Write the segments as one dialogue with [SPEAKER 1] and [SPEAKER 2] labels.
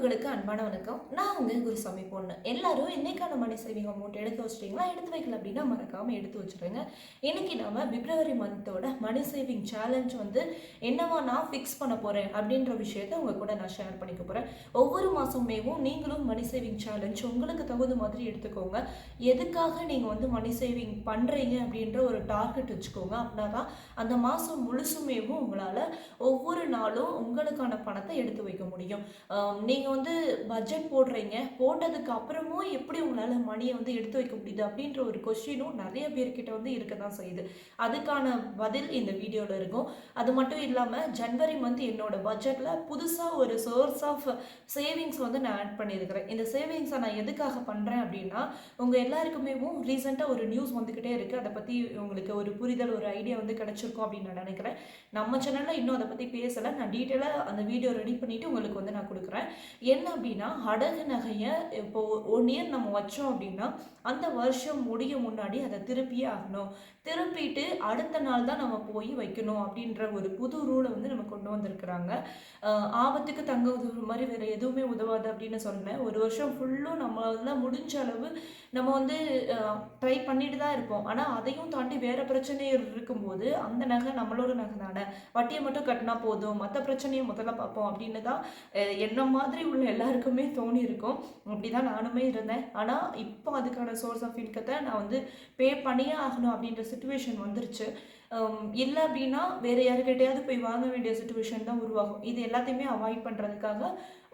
[SPEAKER 1] உறவுகளுக்கு அன்பான வணக்கம். நான் உங்க குருசாமி பொண்ணு. எல்லாரும் இன்னைக்கான மணி சேவிங் அமௌண்ட் எடுத்து வச்சிட்டீங்களா? எடுத்து வைக்கல அப்படின்னா மறக்காம எடுத்து வச்சிருங்க இன்னைக்கு நாம பிப்ரவரி மந்தோட மணி சேவிங் சேலஞ்ச் வந்து என்னவா நான் ஃபிக்ஸ் பண்ண போறேன் அப்படின்ற விஷயத்த உங்க கூட நான் ஷேர் பண்ணிக்க போறேன். ஒவ்வொரு மாசமேவும் நீங்களும் மணி சேவிங் சேலஞ்ச் உங்களுக்கு தகுந்த மாதிரி எடுத்துக்கோங்க. எதுக்காக நீங்க வந்து மணி சேவிங் பண்றீங்க அப்படின்ற ஒரு டார்கெட் வச்சுக்கோங்க. அப்படின்னா தான் அந்த மாசம் முழுசுமேவும் உங்களால ஒவ்வொரு நாளும் உங்களுக்கான பணத்தை எடுத்து வைக்க முடியும். நீங்கள் நீங்கள் வந்து பட்ஜெட் போடுறீங்க போட்டதுக்கு அப்புறமும் எப்படி உங்களால் மணியை வந்து எடுத்து வைக்க முடியுது அப்படின்ற ஒரு கொஸ்டினும் நிறைய பேர்கிட்ட வந்து இருக்க தான் செய்யுது. அதுக்கான பதில் இந்த வீடியோவில் இருக்கும். அது மட்டும் இல்லாமல் ஜனவரி மந்த் என்னோட பட்ஜெட்டில் புதுசாக ஒரு சோர்ஸ் ஆஃப் சேவிங்ஸ் வந்து நான் ஆட் பண்ணியிருக்கிறேன். இந்த சேவிங்ஸை நான் எதுக்காக பண்ணுறேன் அப்படின்னா உங்கள் எல்லாருக்குமே ரீசெண்டாக ஒரு நியூஸ் வந்துக்கிட்டே இருக்குது அதை பற்றி உங்களுக்கு ஒரு புரிதல் ஒரு ஐடியா வந்து கிடச்சிருக்கும் அப்படின்னு நான் நினைக்கிறேன். நம்ம சேனலில் இன்னும் அதை பற்றி பேசலை. நான் டீட்டெயிலாக அந்த வீடியோ ரெடி பண்ணிவிட்டு உங்களுக்கு வந்து நான் கொடுக்குறேன். என்ன அப்படின்னா அடகு நகையை இப்போ ஒன் இயர் நம்ம வச்சோம் அப்படின்னா அந்த வருஷம் முடிய முன்னாடி அதை திருப்பியே ஆகணும். திருப்பிட்டு அடுத்த நாள் தான் நம்ம போய் வைக்கணும் அப்படின்ற ஒரு புது ரூலை வந்து நம்ம கொண்டு வந்திருக்கிறாங்க. ஆபத்துக்கு தங்க உதவுற மாதிரி வேற எதுவுமே உதவாது அப்படின்னு சொன்னேன் ஒரு வருஷம் ஃபுல்லும் நம்மளால முடிஞ்ச அளவு நம்ம வந்து ட்ரை பண்ணிட்டு தான் இருப்போம். ஆனால் அதையும் தாண்டி வேற பிரச்சனை இருக்கும்போது அந்த நகை நம்மளோட நகை தானே? வட்டியை மட்டும் கட்டினா போதும். மற்ற பிரச்சனையை முதல்ல பார்ப்போம் அப்படின்னு தான் என்ன மாதிரி உள்ள எல்லாருக்குமே தோணி இருக்கும். அப்படிதான் நானுமே இருந்தேன். ஆனால் இப்போ அதுக்கான சோர்ஸ் ஆஃப் இன்கத்தை நான் வந்து பே பண்ணியே ஆகணும் அப்படின்ற சுச்சுவேஷன் வந்துருச்சு. இல்லை அப்படின்னா வேறு யாருக்கிட்டையாவது போய் வாங்க வேண்டிய சுச்சுவேஷன் தான் உருவாகும். இது எல்லாத்தையுமே அவாய்ட் பண்ணுறதுக்காக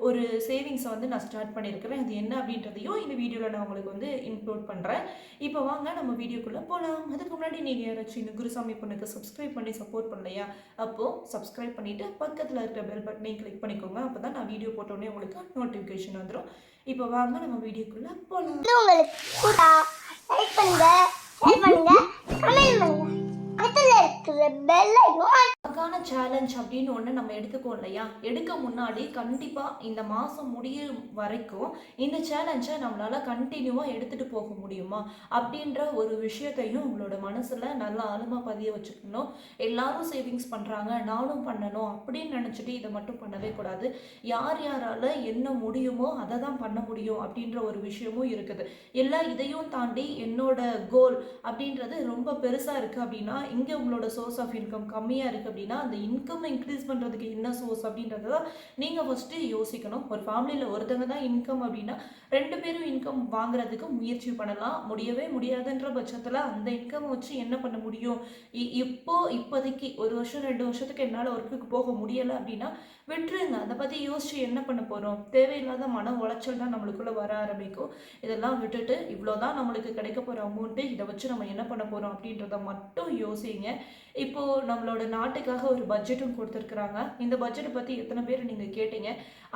[SPEAKER 1] ஒரு சேவிங்ஸை வந்து நான் ஸ்டார்ட் பண்ணியிருக்கிறேன். அது என்ன அப்படின்றதையும் இந்த வீடியோவில் நான் உங்களுக்கு வந்து இன்க்ளூட் பண்ணுறேன் இப்போ வாங்க நம்ம வீடியோக்குள்ளே போகலாம் அதுக்கு முன்னாடி நீங்கள் யாராச்சும் இந்த குருசாமி பொண்ணுக்கு சப்ஸ்கிரைப் பண்ணி சப்போர்ட் பண்ணலையா? அப்போது சப்ஸ்கிரைப் பண்ணிவிட்டு பக்கத்தில் இருக்கிற பெல் பட்டனையும் கிளிக் பண்ணிக்கோங்க. அப்போ தான் நான் வீடியோ போட்டோடனே உங்களுக்கு நோட்டிஃபிகேஷன் வந்துடும் இப்போ வாங்க நம்ம வீடியோக்குள்ளே போகலாம்
[SPEAKER 2] உங்களுக்கு கூடா. லைக் பண்ணுங்க ஷேர் பண்ணுங்க கமெண்ட் பண்ணுங்க. பக்கத்துல இருக்கிற பெல்
[SPEAKER 1] நமக்கான சேலஞ்ச் அப்படின்னு ஒன்று நம்ம எடுத்துக்கோ இல்லையா? எடுக்க முன்னாடி கண்டிப்பாக இந்த மாதம் முடியும் வரைக்கும் இந்த சேலஞ்சை நம்மளால் கண்டினியூவாக எடுத்துகிட்டு போக முடியுமா? அப்படின்ற ஒரு விஷயத்தையும் உங்களோட மனசில் நல்லா ஆழமாக பதிய வச்சுக்கணும். எல்லாரும் சேவிங்ஸ் பண்ணுறாங்க நானும் பண்ணணும் அப்படின்னு நினச்சிட்டு இதை மட்டும் பண்ணவே கூடாது. யார் யாரால் என்ன முடியுமோ அதை தான் பண்ண முடியும் அப்படின்ற ஒரு விஷயமும் இருக்குது. எல்லா இதையும் தாண்டி என்னோட கோல் அப்படின்றது ரொம்ப பெருசாக இருக்குது அப்படின்னா இங்கே உங்களோட சோர்ஸ் ஆஃப் இன்கம் கம்மியாக இருக்குது அப்படின்னா அந்த இன்கம் இன்க்ரீஸ் பண்ணுறதுக்கு என்ன சோர்ஸ் அப்படின்றத தான் நீங்கள் ஃபஸ்ட்டு யோசிக்கணும். ஒரு ஃபேமிலியில் ஒருத்தங்க தான் இன்கம் அப்படின்னா ரெண்டு பேரும் இன்கம் வாங்குறதுக்கு முயற்சி பண்ணலாம். முடியவே முடியாதுன்ற பட்சத்தில் அந்த இன்கம் வச்சு என்ன பண்ண முடியும்? இ- இப்போ இப்போதைக்கு ஒரு வருஷம் ரெண்டு வருஷத்துக்கு என்னால் ஒர்க்குக்கு போக முடியலை அப்படின்னா விட்டுருங்க. அதை பற்றி யோசிச்சு என்ன பண்ண போகிறோம் தேவையில்லாத மன உளைச்சல் தான் நம்மளுக்குள்ளே வர ஆரம்பிக்கும். இதெல்லாம் விட்டுட்டு இவ்வளோதான் நம்மளுக்கு கிடைக்க போகிற அமௌண்ட்டு இதை வச்சு நம்ம என்ன பண்ண போகிறோம் அப்படின்றத மட்டும் யோசிங்க. இப்போது நம்மளோட நாட்டுக்காக ஒரு பட்ஜெட்டும் கொடுத்துருக்குறாங்க. இந்த பட்ஜெட்டை பற்றி எத்தனை பேர் நீங்கள் கேட்டீங்க?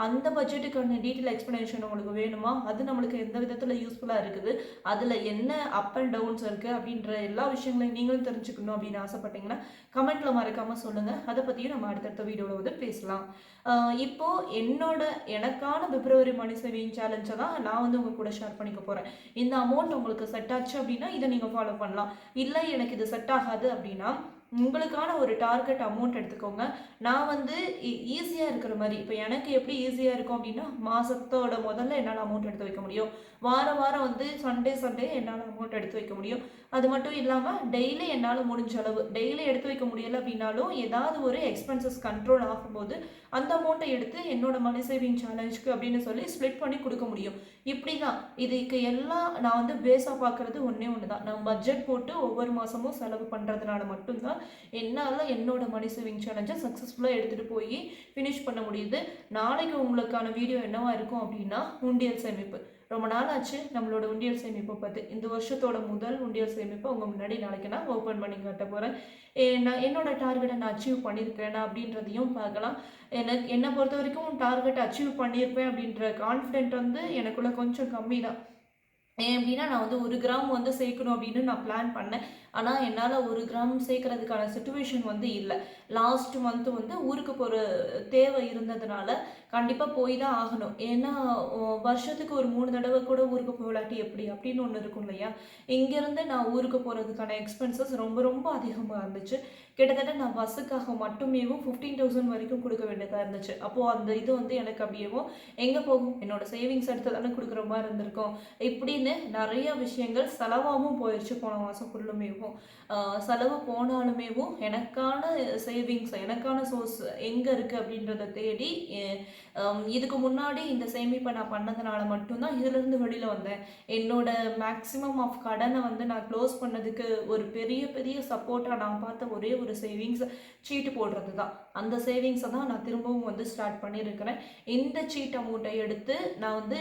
[SPEAKER 1] அந்த பட்ஜெட்டுக்கான டீட்டெயில் எக்ஸ்ப்ளனேஷன் உங்களுக்கு வேணுமா? அது நம்மளுக்கு எந்த விதத்தில் யூஸ்ஃபுல்லாக இருக்குது? அதில் என்ன அப் அண்ட் டவுன்ஸ் இருக்குது அப்படின்ற எல்லா விஷயங்களையும் நீங்களும் தெரிஞ்சுக்கணும் அப்படின்னு ஆசைப்பட்டீங்கன்னா கமெண்ட்டில் மறக்காமல் சொல்லுங்கள் அதை பற்றியும் நம்ம அடுத்தடுத்த வீடியோவில் வந்து பேசலாம். இப்போது இப்போ என்னோட எனக்கான பிப்ரவரி மணி சேவிங் சேலஞ்சை தான் நான் வந்து உங்கள் கூட ஷேர் பண்ணிக்க போகிறேன் இந்த அமௌண்ட் உங்களுக்கு செட் ஆச்சு அப்படின்னா இதை நீங்கள் ஃபாலோ பண்ணலாம். இல்லை எனக்கு இது செட் ஆகாது அப்படின்னா உங்களுக்கான ஒரு டார்கெட் அமௌண்ட் எடுத்துக்கோங்க. நான் வந்து e-, ஈஸியாக இருக்கிற மாதிரி இப்போ எனக்கு எப்படி ஈஸியாக இருக்கும் அப்படின்னா மாதத்தோட முதல்ல என்னால் அமௌண்ட் எடுத்து வைக்க முடியும். வாரம் வாரம் வந்து சண்டே சண்டே என்னால் அமௌண்ட் எடுத்து வைக்க முடியும். அது மட்டும் இல்லாமல் டெய்லி என்னால் முடிஞ்ச அளவு டெய்லி எடுத்து வைக்க முடியலை அப்படின்னாலும் ஏதாவது ஒரு எக்ஸ்பென்சஸ் கண்ட்ரோல் ஆகும்போது அந்த அமௌண்ட்டை எடுத்து என்னோட மணி சேவிங் சேலஞ்சுக்கு அப்படின்னு சொல்லி ஸ்ப்ளிட் பண்ணி கொடுக்க முடியும். இப்படி தான் இதுக்கு எல்லாம் நான் வந்து பேஸாக பார்க்குறது ஒன்றே ஒன்று தான் நான் பட்ஜெட் போட்டு ஒவ்வொரு மாதமும் செலவு பண்ணுறதுனால மட்டும்தான் என்னால் என்னோட மணி சேவிங் சேலஞ்சை சக்ஸஸ்ஃபுல்லாக எடுத்துகிட்டு போய் ஃபினிஷ் பண்ண முடியுது. நாளைக்கு உங்களுக்கான வீடியோ என்னவா இருக்கும் அப்படின்னா உண்டியல் சேமிப்பு. ரொம்ப நாள் ஆச்சு நம்மளோட உண்டியல் சேமிப்பை பார்த்து இந்த வருஷத்தோட முதல் உண்டியல் சேமிப்பை உங்கள் முன்னாடி நாளைக்கு நான் ஓப்பன் பண்ணி காட்ட போகிறேன் நான் என்னோட டார்கெட்டை நான் அச்சீவ் பண்ணியிருக்கேனா அப்படின்றதையும் பார்க்கலாம். எனக்கு என்னை பொறுத்த வரைக்கும் டார்கெட் அச்சீவ் பண்ணியிருப்பேன் அப்படின்ற கான்ஃபிடென்ட் வந்து எனக்குள்ளே கொஞ்சம் கம்மி தான் ஏன் அப்படின்னா நான் வந்து ஒரு கிராம் வந்து சேர்க்கணும் அப்படின்னு நான் பிளான் பண்ணேன். ஆனால் என்னால் ஒரு கிராம் சேர்க்கறதுக்கான சுச்சுவேஷன் வந்து இல்லை. லாஸ்ட் மந்த் வந்து ஊருக்கு போகிற தேவை இருந்ததுனால கண்டிப்பாக போய் தான் ஆகணும். ஏன்னா வருஷத்துக்கு ஒரு மூணு தடவை கூட ஊருக்கு போகலாட்டி எப்படி? அப்படின்னு ஒன்று இருக்கும் இல்லையா? இங்கேருந்து நான் ஊருக்கு போகிறதுக்கான எக்ஸ்பென்சஸ் ரொம்ப ரொம்ப அதிகமாக இருந்துச்சு. கிட்டத்தட்ட நான் பஸ்ஸுக்காக மட்டுமேவும் ஃபிஃப்டீன் தௌசண்ட் வரைக்கும் கொடுக்க வேண்டியதாக இருந்துச்சு. அப்போது அந்த இது வந்து எனக்கு அப்படியேவும் எங்கே போகும்? என்னோட சேவிங்ஸ் எடுத்து தானே கொடுக்குற மாதிரி இருந்திருக்கும். இப்படின்னு நிறைய விஷயங்கள் செலவாகவும் போயிடுச்சு போன மாதம் ஃபுல்லுமே ஆஹ் செலவு போனாலுமேவும் எனக்கான சேவிங்ஸ் எனக்கான சோர்ஸ் எங்கே இருக்குது அப்படின்றத தேடி இதுக்கு முன்னாடி இந்த சேமிப்பை நான் பண்ணதுனால மட்டும்தான் இதுலேருந்து வெளியில் வந்தேன். என்னோட மேக்ஸிமம் ஆஃப் கடனை வந்து நான் க்ளோஸ் பண்ணதுக்கு ஒரு பெரிய பெரிய சப்போர்ட்டாக நான் பார்த்த ஒரே ஒரு சேவிங்ஸ் சீட்டு போடுறது தான். அந்த சேவிங்ஸை தான் நான் திரும்பவும் வந்து ஸ்டார்ட் பண்ணியிருக்கிறேன் இந்த சீட் அமௌண்ட்டை எடுத்து நான் வந்து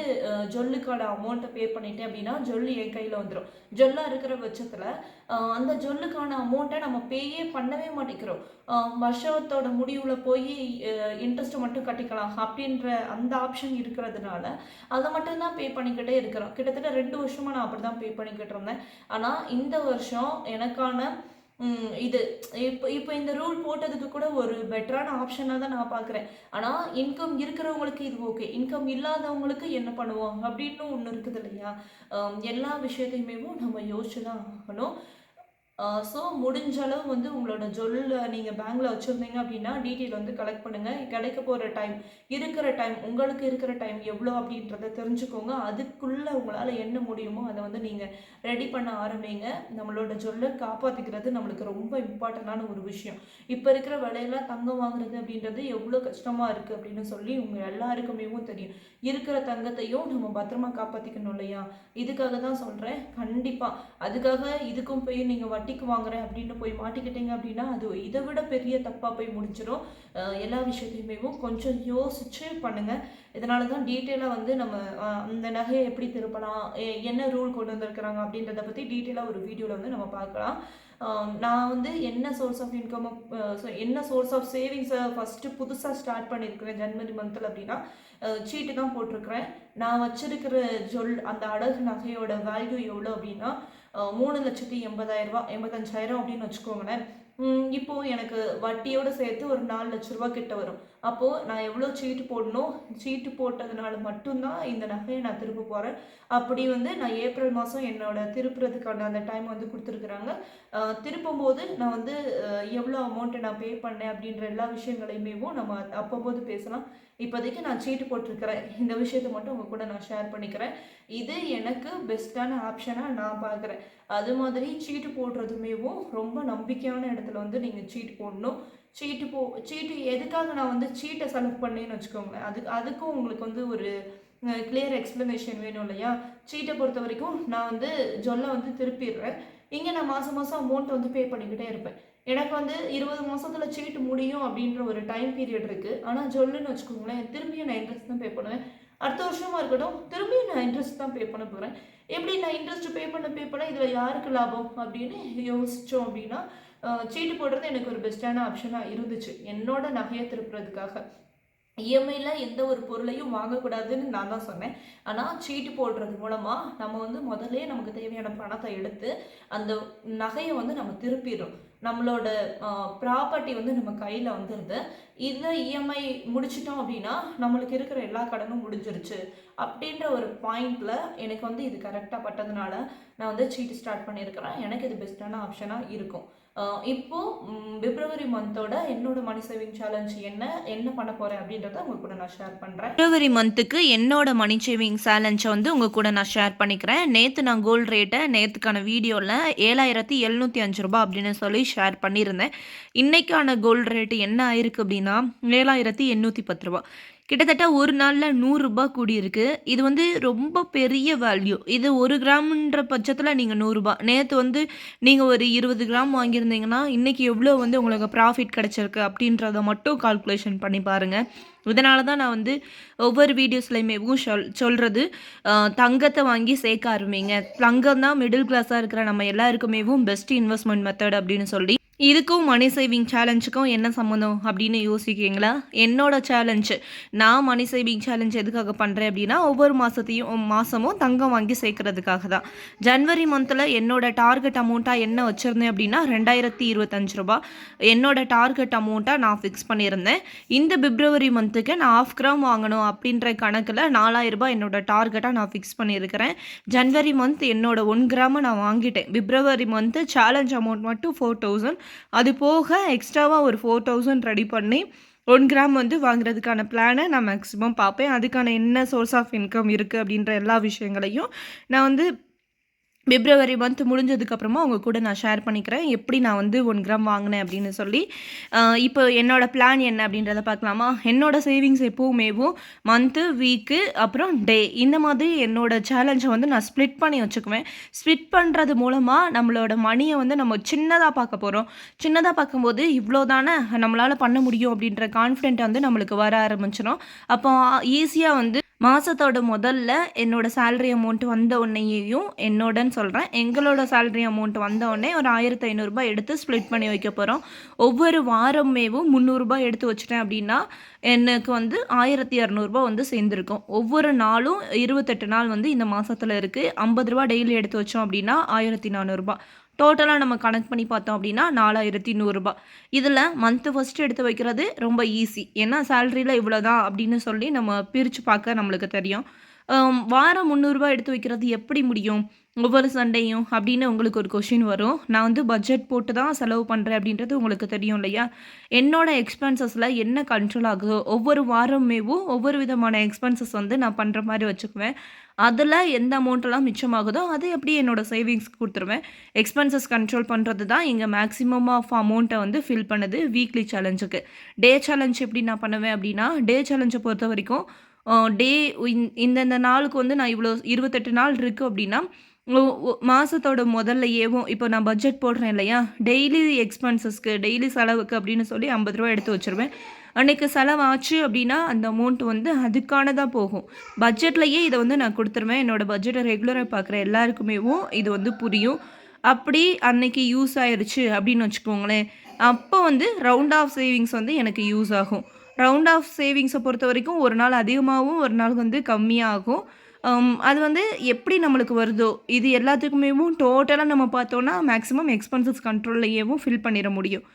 [SPEAKER 1] ஜொல்லுக்கான அமௌண்ட்டை பே பண்ணிட்டேன் அப்படின்னா ஜொல்லு என் கையில் வந்துடும் ஜொல்லாக இருக்கிற பட்சத்தில் அந்த ஜொல்லுக்கான அமௌண்ட்டை நம்ம பேயே பண்ணவே மாட்டேங்கிறோம். வருஷத்தோட முடிவில் போய் இன்ட்ரெஸ்ட்டை மட்டும் கட்டிக்கலாம் அப்படின்ற அந்த ஆப்ஷன் இருக்கிறதுனால அதை மட்டும்தான் பே பண்ணிக்கிட்டே இருக்கிறோம். கிட்டத்தட்ட ரெண்டு வருஷமாக நான் அப்படி தான் பே பண்ணிக்கிட்டு இருந்தேன். ஆனால் இந்த வருஷம் எனக்கான இது இப்போ இப்போ இந்த ரூல் போட்டதுக்கு கூட ஒரு பெட்டரான ஆப்ஷனாக தான் நான் பார்க்குறேன் ஆனால் இன்கம் இருக்கிறவங்களுக்கு இது ஓகே இன்கம் இல்லாதவங்களுக்கு என்ன பண்ணுவோம் அப்படின்னு ஒன்று இருக்குது இல்லையா? எல்லா விஷயத்தையுமே நம்ம யோசிச்சு தான் ஆகணும். ஸோ முடிஞ்ச அளவு வந்து உங்களோட ஜொல்ல நீங்கள் பேங்கில் வச்சுருந்தீங்க அப்படின்னா டீட்டெயில் வந்து கலெக்ட் பண்ணுங்கள் கிடைக்க போகிற டைம் இருக்கிற டைம் உங்களுக்கு இருக்கிற டைம் எவ்வளோ அப்படின்றத தெரிஞ்சுக்கோங்க. அதுக்குள்ளே உங்களால் என்ன முடியுமோ அதை வந்து நீங்கள் ரெடி பண்ண ஆரம்பிங்க. நம்மளோட ஜொல்லை காப்பாற்றிக்கிறது நம்மளுக்கு ரொம்ப இம்பார்ட்டண்டான ஒரு விஷயம். இப்போ இருக்கிற விலையில தங்கம் வாங்குறது அப்படின்றது எவ்வளோ கஷ்டமாக இருக்குது அப்படின்னு சொல்லி உங்கள் எல்லாருக்குமே தெரியும். இருக்கிற தங்கத்தையும் நம்ம பத்திரமா காப்பாற்றிக்கணும் இல்லையா? இதுக்காக தான் சொல்கிறேன் கண்டிப்பாக அதுக்காக இதுக்கும் போய் நீங்கள் வட்டிக்கு வாங்குறேன் அப்படின்னு போய் மாட்டிக்கிட்டீங்க அப்படின்னா அது இதை விட பெரிய தப்பாக போய் முடிஞ்சிடும் எல்லா விஷயத்தையுமே கொஞ்சம் யோசிச்சு பண்ணுங்க. இதனால தான் டீட்டெயிலாக வந்து நம்ம அந்த நகையை எப்படி திருப்பலாம் என்ன ரூல் கொண்டு வந்திருக்கிறாங்க அப்படின்றத பற்றி டீட்டெயிலாக ஒரு வீடியோவில் வந்து நம்ம பார்க்கலாம். நான் வந்து என்ன சோர்ஸ் ஆஃப் இன்கம் என்ன சோர்ஸ் ஆஃப் சேவிங்ஸை ஃபஸ்ட்டு புதுசாக ஸ்டார்ட் பண்ணியிருக்கிறேன் ஜனவரி மந்தில் அப்படின்னா சீட்டு தான் போட்டிருக்கிறேன். நான் வச்சிருக்கிற ஜொல் அந்த அடகு நகையோட வேல்யூ எவ்வளோ அப்படின்னா மூணு லட்சத்தி எண்பதாயிரம் ரூபா எண்பத்தஞ்சாயிரம் அப்படின்னு வச்சுக்கோங்களேன். இப்போது எனக்கு வட்டியோடு சேர்த்து ஒரு நாலு லட்ச ரூபா கிட்ட வரும். அப்போது நான் எவ்வளோ சீட்டு போடணும்? சீட்டு போட்டதுனால மட்டும்தான் இந்த நகையை நான் திருப்ப போகிறேன் அப்படி வந்து நான் ஏப்ரல் மாதம் என்னோட திருப்புறதுக்கான அந்த டைம் வந்து கொடுத்துருக்குறாங்க. அஹ், திருப்பும் போது நான் வந்து எவ்வளோ அமௌண்ட்டை நான் பே பண்ணேன் அப்படின்ற எல்லா விஷயங்களையுமே நம்ம அப்போது பேசலாம். இப்போதைக்கு நான் சீட்டு போட்டிருக்கிறேன். இந்த விஷயத்தை மட்டும் உங்கள் கூட நான் ஷேர் பண்ணிக்கிறேன். இது எனக்கு பெஸ்ட்டான ஆப்ஷனாக நான் பார்க்குறேன். அது மாதிரி சீட்டு போடுறதுமேவும் ரொம்ப நம்பிக்கையான இடத்துல வந்து நீங்கள் சீட்டு போடணும். சீட்டு போ சீட்டு எதுக்காக நான் வந்து சீட்டை செலக்ட் பண்ணேன்னு வச்சுக்கோங்களேன். அதுக்கு அதுக்கும் உங்களுக்கு வந்து ஒரு கிளியர் எக்ஸ்ப்ளனேஷன் வேணும் இல்லையா? சீட்டை பொறுத்த வரைக்கும் நான் வந்து ஜொல்லை வந்து திருப்பிடுறேன். இங்கே நான் மாதம் மாதம் அமௌண்ட் வந்து பே பண்ணிக்கிட்டே இருப்பேன். எனக்கு வந்து இருபது மாதத்தில் சீட்டு முடியும் அப்படின்ற ஒரு டைம் பீரியட் இருக்குது ஆனால் ஜொல்லுன்னு வச்சுக்கோங்களேன் திரும்பியும் நான் இன்ட்ரெஸ்ட் தான் பே பண்ணுவேன். அடுத்த வருஷமாக இருக்கட்டும் திரும்பியும் நான் இன்ட்ரெஸ்ட் தான் பே பண்ண போகிறேன் எப்படி நான் இன்ட்ரெஸ்ட் பே பண்ண பே பண்ண இதில் யாருக்கு லாபம் அப்படின்னு யோசித்தோம் அப்படின்னா சீட்டு போடுறது எனக்கு ஒரு பெஸ்ட்டான ஆப்ஷனாக இருந்துச்சு. என்னோட நகையை திருப்புறதுக்காக. இஎம்ஐயில் எந்த ஒரு பொருளையும் வாங்கக்கூடாதுன்னு நான் தான் சொன்னேன். ஆனால் சீட்டு போடுறது மூலமாக நம்ம வந்து முதல்ல நமக்கு தேவையான பணத்தை எடுத்து அந்த நகையை வந்து நம்ம திருப்பிடுறோம். நம்மளோட ப்ராப்பர்ட்டி வந்து நம்ம கையில் வந்துடுது இதை இஎம்ஐ முடிச்சிட்டோம் அப்படின்னா நம்மளுக்கு இருக்கிற எல்லா கடனும் முடிஞ்சிருச்சு. அப்படின்ற ஒரு பாயிண்டில் எனக்கு வந்து இது கரெக்டாக பட்டதுனால நான் வந்து சீட்டு ஸ்டார்ட் பண்ணியிருக்கிறேன். எனக்கு இது பெஸ்ட்டான ஆப்ஷனாக இருக்கும். இப்போது பிப்ரவரி மந்தோட என்னோட மணி சேவிங் சேலஞ்ச் என்ன என்ன பண்ண போகிறேன் அப்படின்றத உங்கள் கூட நான் ஷேர் பண்ணுறேன்
[SPEAKER 3] பிப்ரவரி மந்த்துக்கு என்னோட மணி சேவிங் சேலஞ்சை வந்து உங்கள் கூட நான் ஷேர் பண்ணிக்கிறேன். நேற்று நான் கோல்டு ரேட்டை நேற்றுக்கான வீடியோவில் ஏழாயிரத்தி எழுநூற்றி அஞ்சு ரூபாய் அப்படின்னு சொல்லி ஷேர் பண்ணியிருந்தேன். இன்றைக்கான கோல்டு ரேட்டு என்ன ஆயிருக்கு அப்படின்னா ஏழாயிரத்தி எண்ணூற்றி பத்து ரூபா கிட்டத்தட்ட ஒரு நாளில் நூறுரூபா கூடியிருக்கு. இது வந்து ரொம்ப பெரிய வேல்யூ இது ஒரு கிராம்ன்ற பட்சத்தில் நீங்கள் நூறுரூபா நேற்று வந்து நீங்கள் ஒரு இருபது கிராம் வாங்கியிருந்தீங்கன்னா இன்றைக்கி எவ்வளோ வந்து உங்களுக்கு ப்ராஃபிட் கிடச்சிருக்கு அப்படின்றத மட்டும் கால்குலேஷன் பண்ணி பாருங்கள் இதனால தான் நான் வந்து ஒவ்வொரு வீடியோஸ்லையுமேவும் சொல் சொல்கிறது தங்கத்தை வாங்கி சேர்க்க ஆரம்பிங்க. தங்கம் தான் மிடில் கிளாஸாக இருக்கிற நம்ம எல்லாருக்குமேவும் பெஸ்ட் இன்வெஸ்ட்மெண்ட் மெத்தட் அப்படின்னு சொல்லி
[SPEAKER 1] இதுக்கும் மணி சேவிங் சேலஞ்சுக்கும் என்ன சம்மந்தம் அப்படின்னு யோசிக்கிறீங்களா? என்னோட சேலஞ்சு நான் மணி சேவிங் சேலஞ்ச் எதுக்காக பண்ணுறேன் அப்படின்னா ஒவ்வொரு மாதத்தையும் மாதமும் தங்கம் வாங்கி சேர்க்கறதுக்காக தான். ஜனவரி மந்தில் என்னோட டார்கெட் அமௌண்ட்டாக என்ன வச்சுருந்தேன் அப்படின்னா ரெண்டாயிரத்தி இருபத்தஞ்சு ரூபா. என்னோட டார்கெட் அமௌண்ட்டாக நான் ஃபிக்ஸ் பண்ணியிருந்தேன். இந்த பிப்ரவரி மந்த்துக்கு நான் ஆஃப் கிராம் வாங்கணும் அப்படின்ற கணக்கில் நாலாயிரம் ரூபாய் என்னோட டார்கெட்டாக நான் ஃபிக்ஸ் பண்ணியிருக்கிறேன். ஜனவரி மந்த் என்னோட ஒன் கிராமை நான் வாங்கிட்டேன். பிப்ரவரி மந்த்து சேலஞ்ச் அமௌண்ட் மட்டும் ஃபோர் தௌசண்ட் அது போக எக்ஸ்ட்ராவாக ஒரு ஃபோர் தௌசண்ட் ரெடி பண்ணி ஒன் கிராம் வந்து வாங்குறதுக்கான பிளானை நான் மேக்ஸிமம் பார்ப்பேன். அதுக்கான என்ன சோர்ஸ் ஆஃப் இன்கம் இருக்குது அப்படின்ற எல்லா விஷயங்களையும் நான் வந்து பிப்ரவரி மந்த் முடிஞ்சதுக்கப்புறமா உங்கள் கூட நான் ஷேர் பண்ணிக்கிறேன். எப்படி நான் வந்து ஒன் கிராம் வாங்கினேன் அப்படின்னு சொல்லி. இப்போ என்னோடய பிளான் என்ன அப்படின்றத பார்க்கலாமா? என்னோட சேவிங்ஸ் எப்போவுமேவும் மந்த்து வீக்கு அப்புறம் டே இந்த மாதிரி என்னோடய சேலஞ்சை வந்து நான் ஸ்ப்ளிட் பண்ணி வச்சுக்குவேன். ஸ்ப்ளிட் பண்ணுறது மூலமாக நம்மளோட மணியை வந்து நம்ம சின்னதாக பார்க்க போகிறோம் சின்னதாக பார்க்கும்போது இவ்வளோ தானே நம்மளால் பண்ண முடியும் அப்படின்ற கான்ஃபிடென்ட் வந்து நம்மளுக்கு வர ஆரம்பிச்சிடும் அப்போ ஈஸியாக வந்து மாதத்தோட முதல்ல என்னோட சேலரி அமௌண்ட் வந்த உடனேயும் என்னோடன்னு சொல்கிறேன் எங்களோட சேலரி அமௌண்ட் வந்த உடனே ஒரு ஆயிரத்தி ஐநூறுரூபா எடுத்து ஸ்ப்ளிட் பண்ணி வைக்க போகிறோம் ஒவ்வொரு வாரமேவும் முந்நூறுரூபா எடுத்து வச்சிட்டேன் அப்படின்னா எனக்கு வந்து ஆயிரத்தி இரநூறுபா வந்து சேர்ந்துருக்கும். ஒவ்வொரு நாளும் இருபத்தெட்டு நாள் வந்து இந்த மாதத்தில் இருக்குது ஐம்பது ரூபா டெய்லி எடுத்து வச்சோம் அப்படின்னா ஆயிரத்தி நானூறுரூபா டோட்டலாக நம்ம கனெக்ட் பண்ணி பார்த்தோம் அப்படின்னா நாலாயிரத்தி நூறுரூபா இதில் மந்த்து ஃபஸ்ட்டு எடுத்து வைக்கிறது ரொம்ப ஈஸி ஏன்னா சேலரியில் இவ்வளோ தான் அப்படின்னு சொல்லி நம்ம பிரித்து பார்க்க நம்மளுக்கு தெரியும். வாரம் முந்நூறுரூபா எடுத்து வைக்கிறது எப்படி முடியும்? ஒவ்வொரு சண்டையும் அப்படின்னு உங்களுக்கு ஒரு கொஷின் வரும். நான் வந்து பட்ஜெட் போட்டு தான் செலவு பண்ணுறேன் அப்படின்றது உங்களுக்கு தெரியும் இல்லையா? என்னோட எக்ஸ்பென்சஸில் என்ன கண்ட்ரோல் ஆகுதோ ஒவ்வொரு வாரமேவும் ஒவ்வொரு விதமான எக்ஸ்பென்சஸ் வந்து நான் பண்ணுற மாதிரி வச்சுக்குவேன். அதில் எந்த அமௌண்ட்டெல்லாம் மிச்சமாகுதோ அதை எப்படி என்னோட சேவிங்ஸ்க்கு கொடுத்துருவேன். எக்ஸ்பென்சஸ் கண்ட்ரோல் பண்ணுறது தான் இங்கே மேக்ஸிமம் ஆஃப் அமௌண்ட்டை வந்து ஃபில் பண்ணுது வீக்லி சேலஞ்சுக்கு டே சேலஞ்ச் எப்படி நான் பண்ணுவேன் அப்படின்னா டே சேலஞ்சை பொறுத்த வரைக்கும் டே இந்தந்த நாளுக்கு வந்து நான் இவ்வளோ இருபத்தெட்டு நாள் இருக்குது அப்படின்னா மாதத்தோட முதல்லையேவும் இப்போ நான் பட்ஜெட் போடுறேன் இல்லையா? டெய்லி எக்ஸ்பென்சஸ்க்கு டெய்லி செலவுக்கு அப்படின்னு சொல்லி ஐம்பது ரூபா எடுத்து வச்சிருவேன். அன்னைக்கு செலவாச்சு அப்படின்னா அந்த அமௌண்ட் வந்து அதுக்கானதாக போகும். பட்ஜெட்லையே இதை வந்து நான் கொடுத்துருவேன். என்னோடய பட்ஜெட்டை ரெகுலராக பார்க்குற எல்லாருக்குமேவும் இது வந்து புரியும். அப்படி அன்னைக்கு யூஸ் ஆயிடுச்சு அப்படின்னு வச்சுக்கோங்களேன். அப்போ வந்து ரவுண்ட் ஆஃப் சேவிங்ஸ் வந்து எனக்கு யூஸ் ஆகும். ரவுண்ட் ஆஃப் சேவிங்ஸை பொறுத்த வரைக்கும் ஒரு நாள் அதிகமாகவும் ஒரு நாள் வந்து கம்மியாகும். Um, அது வந்து எப்படி நம்மளுக்கு வருதோ இது எல்லாத்துக்குமேவும் டோட்டலாக நம்ம பார்த்தோன்னா மேக்ஸிமம் எக்ஸ்பென்சஸ் கண்ட்ரோல்லையேவும் ஃபில் பண்ணிட முடியும்.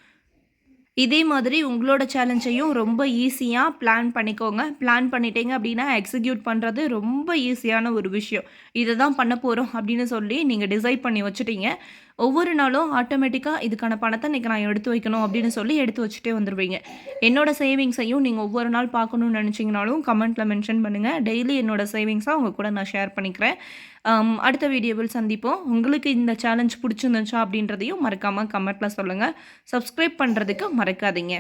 [SPEAKER 1] இதே மாதிரி உங்களோட சேலஞ்சையும் ரொம்ப ஈஸியாக பிளான் பண்ணிக்கோங்க. பிளான் பண்ணிட்டீங்க அப்படின்னா எக்ஸிக்யூட் பண்ணுறது ரொம்ப ஈஸியான ஒரு விஷயம். இதை தான் பண்ண போகிறோம் அப்படின்னு சொல்லி நீங்கள் டிசைட் பண்ணி வச்சுட்டீங்க. ஒவ்வொரு நாளும் ஆட்டோமேட்டிக்காக இதுக்கான பணத்தை இன்றைக்கி நான் எடுத்து வைக்கணும் அப்படின்னு சொல்லி எடுத்து வச்சுட்டே வந்துடுவீங்க என்னோட சேவிங்ஸையும் நீங்கள் ஒவ்வொரு நாள் பார்க்கணும்னு நினச்சிங்கனாலும் கமெண்ட்டில் மென்ஷன் பண்ணுங்கள் டெய்லி என்னோட சேவிங்ஸாக உங்கள் கூட நான் ஷேர் பண்ணிக்கிறேன். அடுத்த வீடியோவில் சந்திப்போம். உங்களுக்கு இந்த சேலஞ்ச் பிடிச்சிருந்துச்சா அப்படின்றதையும் மறக்காமல் கமெண்ட்டில் சொல்லுங்கள் சப்ஸ்கிரைப் பண்ணுறதுக்கு மறக்காதீங்க.